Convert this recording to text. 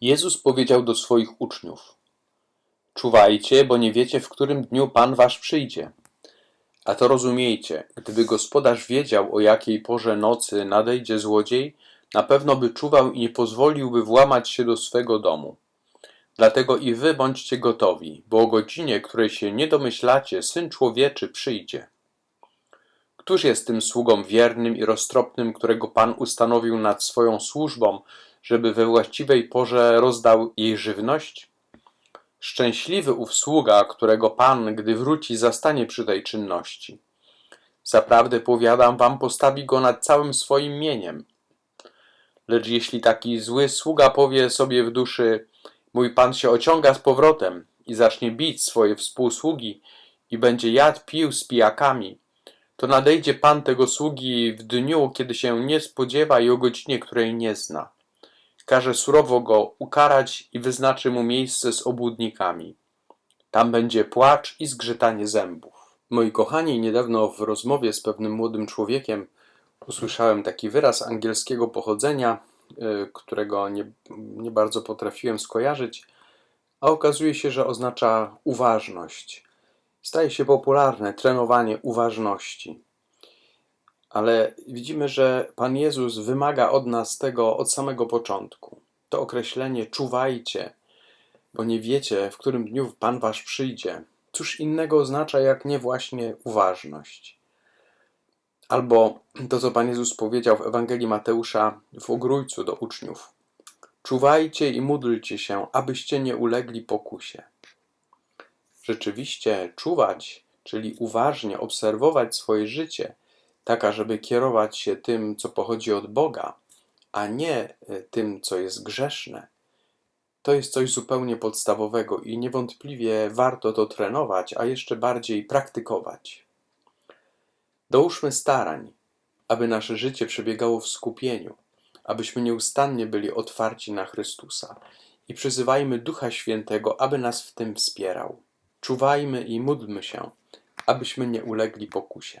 Jezus powiedział do swoich uczniów: Czuwajcie, bo nie wiecie, w którym dniu Pan wasz przyjdzie. A to rozumiejcie, gdyby gospodarz wiedział, o jakiej porze nocy nadejdzie złodziej, na pewno by czuwał i nie pozwoliłby włamać się do swego domu. Dlatego i wy bądźcie gotowi, bo o godzinie, której się nie domyślacie, Syn Człowieczy przyjdzie. Któż jest tym sługą wiernym i roztropnym, którego Pan ustanowił nad swoją służbą, żeby we właściwej porze rozdał jej żywność? Szczęśliwy ów sługa, którego Pan, gdy wróci, zastanie przy tej czynności. Zaprawdę powiadam wam, postawi go nad całym swoim mieniem. Lecz jeśli taki zły sługa powie sobie w duszy, mój Pan się ociąga z powrotem i zacznie bić swoje współsługi i będzie jadł, pił z pijakami, to nadejdzie Pan tego sługi w dniu, kiedy się nie spodziewa i o godzinie, której nie zna. Każe surowo go ukarać i wyznaczy mu miejsce z obłudnikami. Tam będzie płacz i zgrzytanie zębów. Moi kochani, niedawno w rozmowie z pewnym młodym człowiekiem usłyszałem taki wyraz angielskiego pochodzenia, y, którego nie, nie bardzo potrafiłem skojarzyć, a okazuje się, że oznacza uważność. Staje się popularne trenowanie uważności. Ale widzimy, że Pan Jezus wymaga od nas tego od samego początku. To określenie czuwajcie, bo nie wiecie, w którym dniu Pan Wasz przyjdzie. Cóż innego oznacza, jak nie właśnie uważność. Albo to, co Pan Jezus powiedział w Ewangelii Mateusza w Ogrójcu do uczniów. Czuwajcie i módlcie się, abyście nie ulegli pokusie. Rzeczywiście czuwać, czyli uważnie obserwować swoje życie, tak ażeby kierować się tym, co pochodzi od Boga, a nie e, tym, co jest grzeszne. To jest coś zupełnie podstawowego i niewątpliwie warto to trenować, a jeszcze bardziej praktykować. Dołóżmy starań, aby nasze życie przebiegało w skupieniu, abyśmy nieustannie byli otwarci na Chrystusa i przyzywajmy Ducha Świętego, aby nas w tym wspierał. Czuwajmy i módlmy się, abyśmy nie ulegli pokusie.